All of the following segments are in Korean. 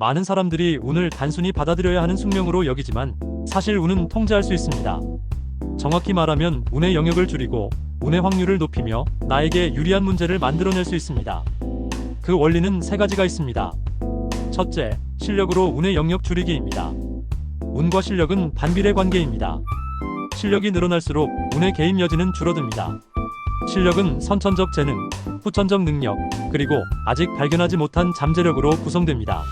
많은 사람들이 운을 단순히 받아들여야 하는 숙명으로 여기지만 사실 운은 통제할 수 있습니다. 정확히 말하면 운의 영역을 줄이고 운의 확률을 높이며 나에게 유리한 문제를 만들어낼 수 있습니다. 그 원리는 세 가지가 있습니다. 첫째, 실력으로 운의 영역 줄이기입니다. 운과 실력은 반비례 관계입니다. 실력이 늘어날수록 운의 개입 여지는 줄어듭니다. 실력은 선천적 재능, 후천적 능력, 그리고 아직 발견하지 못한 잠재력으로 구성됩니다.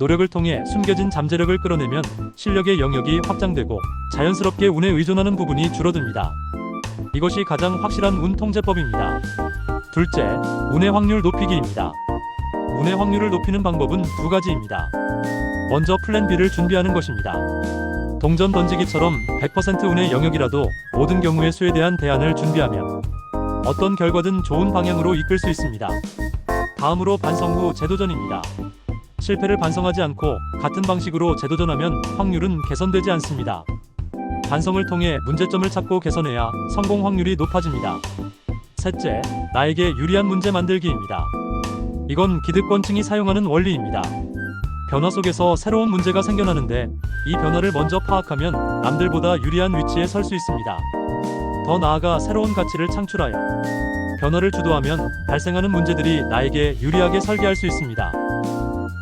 노력을 통해 숨겨진 잠재력을 끌어내면 실력의 영역이 확장되고 자연스럽게 운에 의존하는 부분이 줄어듭니다. 이것이 가장 확실한 운 통제법입니다. 둘째, 운의 확률 높이기입니다. 운의 확률을 높이는 방법은 두 가지입니다. 먼저 플랜 B를 준비하는 것입니다. 동전 던지기처럼 100% 운의 영역이라도 모든 경우의 수에 대한 대안을 준비하면 어떤 결과든 좋은 방향으로 이끌 수 있습니다. 다음으로 반성 후 재도전입니다. 실패를 반성하지 않고 같은 방식으로 재도전하면 확률은 개선되지 않습니다. 반성을 통해 문제점을 찾고 개선해야 성공 확률이 높아집니다. 셋째, 나에게 유리한 문제 만들기입니다. 이건 기득권층이 사용하는 원리입니다. 변화 속에서 새로운 문제가 생겨나는데 이 변화를 먼저 파악하면 남들보다 유리한 위치에 설 수 있습니다. 더 나아가 새로운 가치를 창출하여 변화를 주도하면 발생하는 문제들이 나에게 유리하게 설계할 수 있습니다.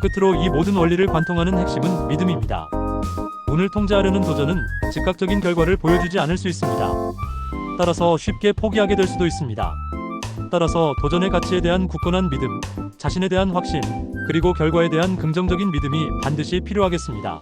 끝으로 이 모든 원리를 관통하는 핵심은 믿음입니다. 운을 통제하려는 도전은 즉각적인 결과를 보여주지 않을 수 있습니다. 따라서 쉽게 포기하게 될 수도 있습니다. 따라서 도전의 가치에 대한 굳건한 믿음, 자신에 대한 확신, 그리고 결과에 대한 긍정적인 믿음이 반드시 필요하겠습니다.